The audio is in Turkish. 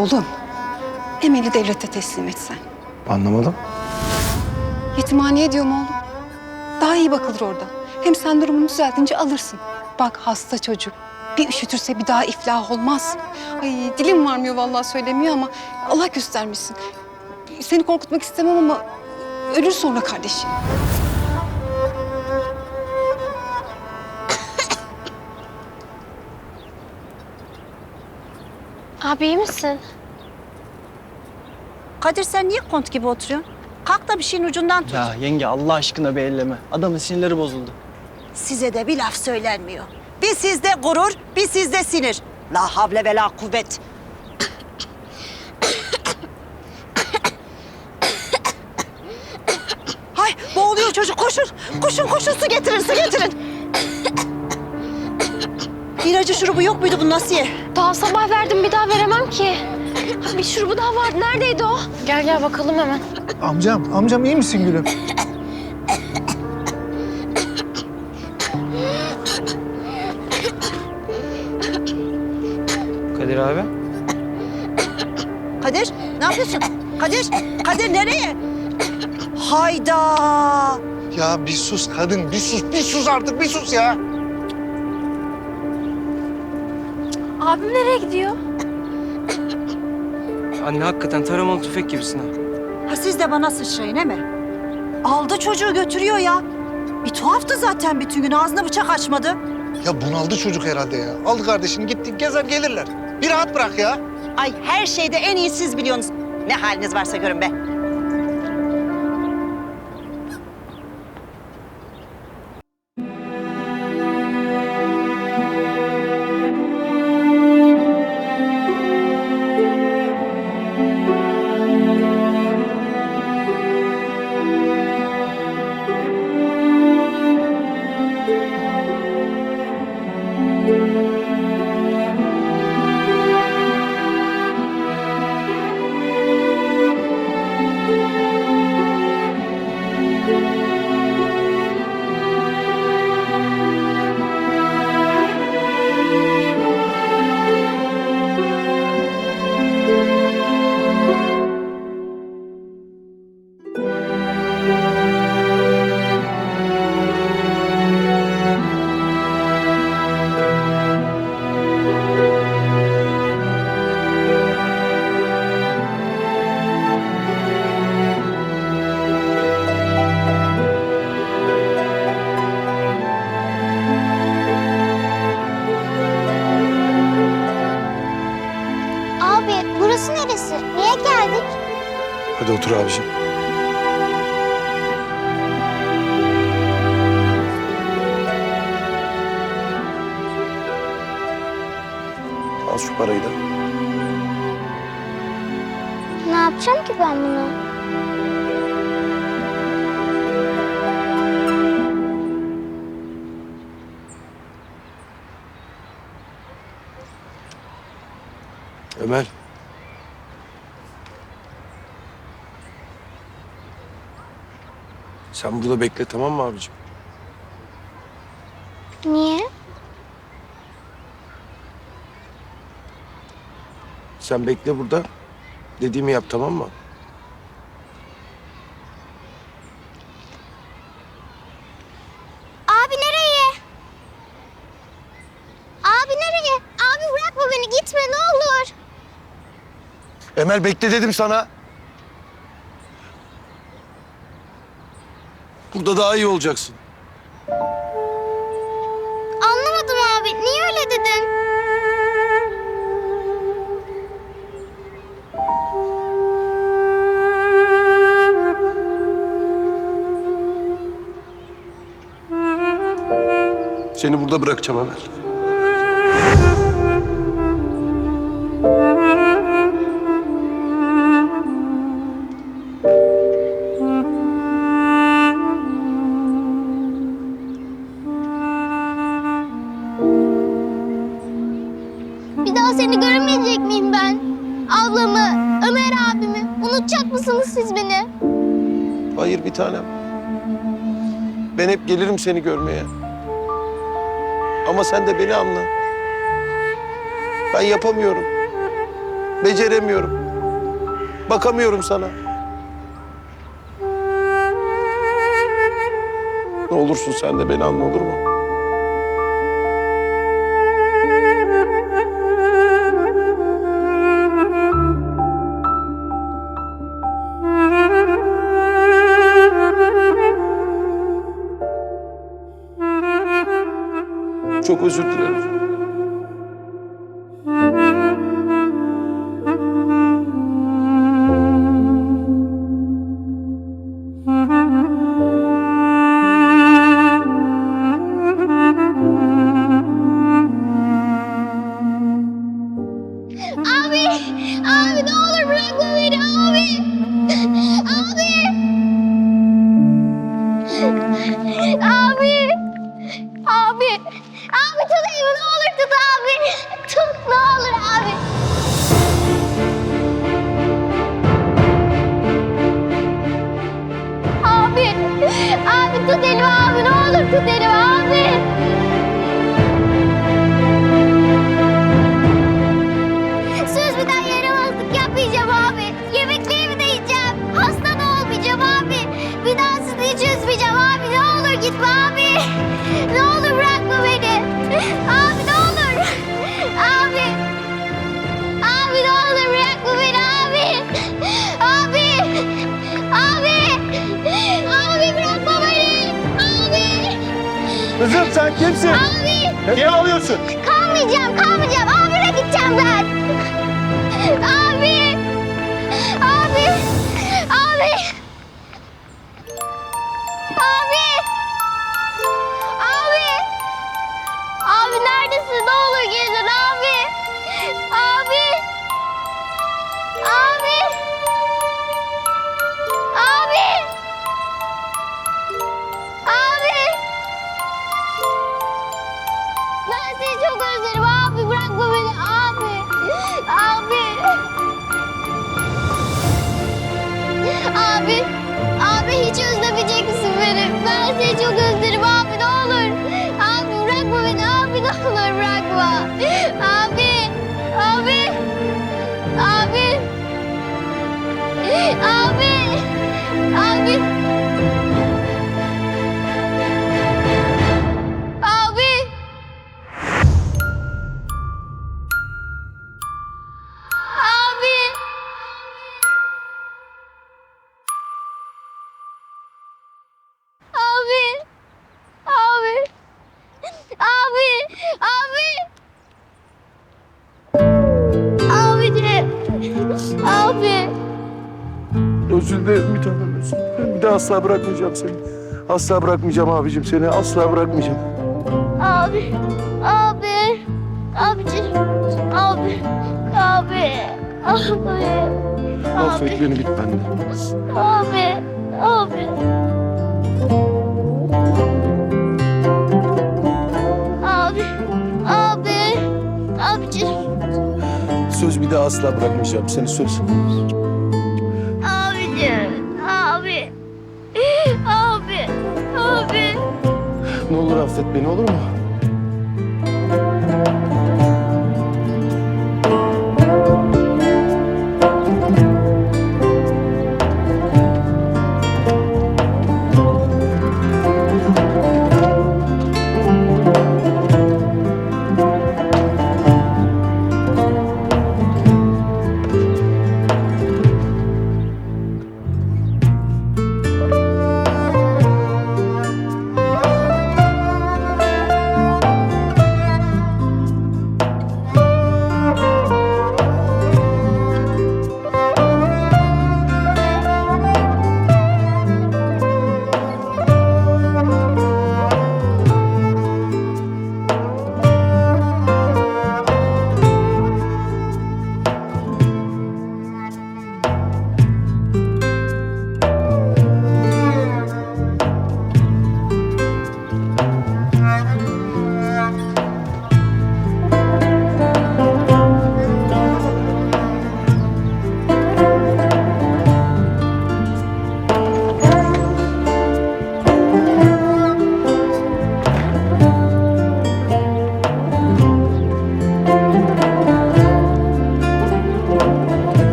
Oğlum, Emel'i devlete teslim etsen. Anlamadım. Yetimhaneye diyorum oğlum. Daha iyi bakılır orada. Hem sen durumunu düzeltince alırsın. Bak hasta çocuk. Bir üşütürse bir daha iflah olmaz. Ay dilim varmıyor vallahi söylemiyor ama Allah göstermesin. Seni korkutmak istemem ama ölür sonra kardeşim. Abi iyi misin? Kadir sen niye kont gibi oturuyorsun? Kalk da bir şeyin ucundan tut. Ya yenge Allah aşkına bir elleme. Adamın sinirleri bozuldu. Size de bir laf söylenmiyor. Bir sizde gurur, bir sizde sinir. La havle ve la kuvvet. Hay boğuluyor çocuk koşun. Koşun koşun su getirin su getirin. İlacı şurubu yok muydu bu Nasiye? Daha sabah verdim bir daha veremem ki. Bir şurubu daha vardı. Neredeydi o? Gel gel bakalım hemen. Amcam, amcam iyi misin gülüm? Kadir abi. Kadir ne yapıyorsun? Kadir, Kadir nereye? Hayda. Ya bir sus kadın, bir sus, bir sus artık, bir sus ya. Abim nereye gidiyor? Anne hakikaten taramalı tüfek gibisin ha. Ha siz de bana sıçrayın he mi? Aldı çocuğu götürüyor ya. Bir tuhaftı zaten bütün gün ağzına bıçak açmadı. Ya bunaldı çocuk herhalde ya. Aldı kardeşini gitti, gezer gelirler. Bir rahat bırak ya. Ay her şeyde en iyi siz biliyorsunuz. Ne haliniz varsa görün be. Hadi otur abiciğim. Al şu parayı da. Ne yapacağım ki ben bunu? Ömer. Sen burada bekle tamam mı abicim? Niye? Sen bekle burada. Dediğimi yap tamam mı? Abi nereye? Abi nereye? Abi bırakma beni gitme ne olur. Emel bekle dedim sana. Burada daha iyi olacaksın. Anlamadım abi. Niye öyle dedin? Seni burada bırakacağım Emel. Seni göremeyecek miyim ben? Ablamı, Ömer abimi. Unutacak mısınız siz beni? Hayır bir tanem. Ben hep gelirim seni görmeye. Ama sen de beni anla. Ben yapamıyorum. Beceremiyorum. Bakamıyorum sana. Ne olursun sen de beni anla olur mu? Çok özür dilerim. Kızım sen kimsin? Abi. Niye ağlıyorsun? Kalmayacağım, kalmayacağım. Abime gideceğim ben. Abi. Abi. Abi. Abi. Abi. Abi neredesin? Ne olur gelin abi. Abi. Abi. Hiç özlemeyecek misin beni? Ben seni çok özlerim abi ne olur. Abi bırakma beni abi ne olur bırakma. Abi. Abi. Abi. Abi. Abi. Özür dilerim bir tanem özür dilerim. Bir daha asla bırakmayacağım seni. Asla bırakmayacağım abicim seni. Asla bırakmayacağım. Abi. Abi. Abicim. Abi. Abi. Abi. Affet beni git benden. Abi. Abi. Bir daha asla bırakmayacağım seni söz. Abicim. Abi. Abi. Abi. Ne olur affet beni olur mu?